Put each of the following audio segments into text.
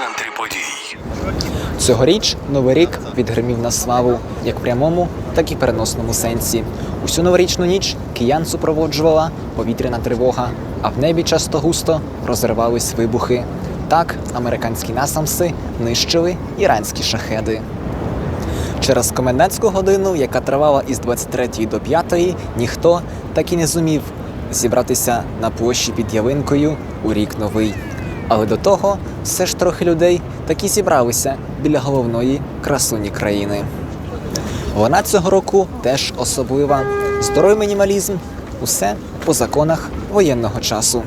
центрі подій. Цьогоріч Новий рік відгримів на славу як в прямому, так і переносному сенсі. Усю новорічну ніч киян супроводжувала повітряна тривога, а в небі часто густо розривались вибухи. Так американські насамси нищили іранські шахеди. Через комендантську годину, яка тривала із 23 до 5, ніхто так і не зумів зібратися на площі під ялинкою у рік новий. Але до того все ж трохи людей таки зібралися біля головної красуні країни. Вона цього року теж особлива. Здоровий мінімалізм, усе по законах воєнного часу.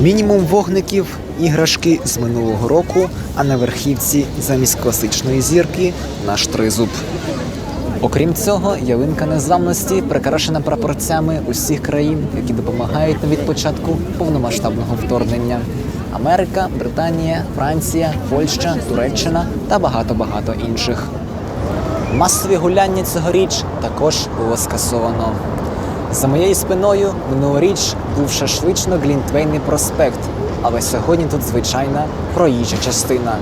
Мінімум вогників, іграшки з минулого року, а на верхівці замість класичної зірки наш тризуб. Окрім цього, ялинка незламності прикрашена прапорцями усіх країн, які допомагають нам від початку повномасштабного вторгнення: Америка, Британія, Франція, Польща, Туреччина та багато багато інших. Масові гуляння цьогоріч також було скасовано. За моєю спиною минулоріч був шашлично-глінтвейний проспект, але сьогодні тут звичайна проїжджа частина.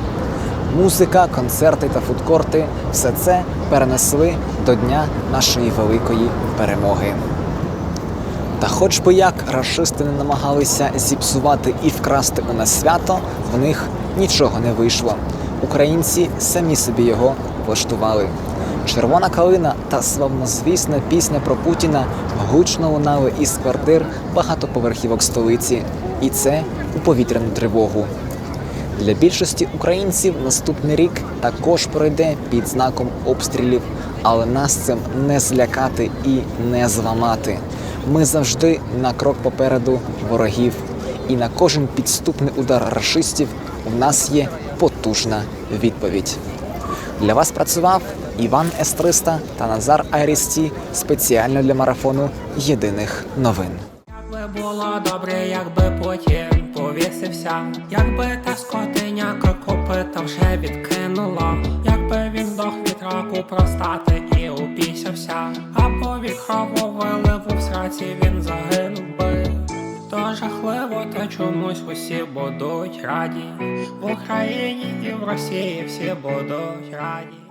Музика, концерти та фудкорти все це перенесли до дня нашої великої перемоги. Та хоч би як рашисти не намагалися зіпсувати і вкрасти у нас свято, в них нічого не вийшло. Українці самі собі його влаштували. Червона калина та славнозвісна пісня про Путіна гучно лунали із квартир багатоповерхівок столиці, і це у повітряну тривогу. Для більшості українців наступний рік також пройде під знаком обстрілів, але нас цим не злякати і не зламати. Ми завжди на крок попереду ворогів, і на кожен підступний удар рашистів у нас є потужна відповідь. Для вас працював Іван С-300 та Назар Айрісті спеціально для марафону єдиних новин. Якби було добре, якби потім повісився, якби та скотиня копита вже відкинула, раку простати і упісявся, або від крововиливу в сраці він загинув би. То жахливо, та чомусь усі будуть раді. В Україні і в Росії всі будуть раді.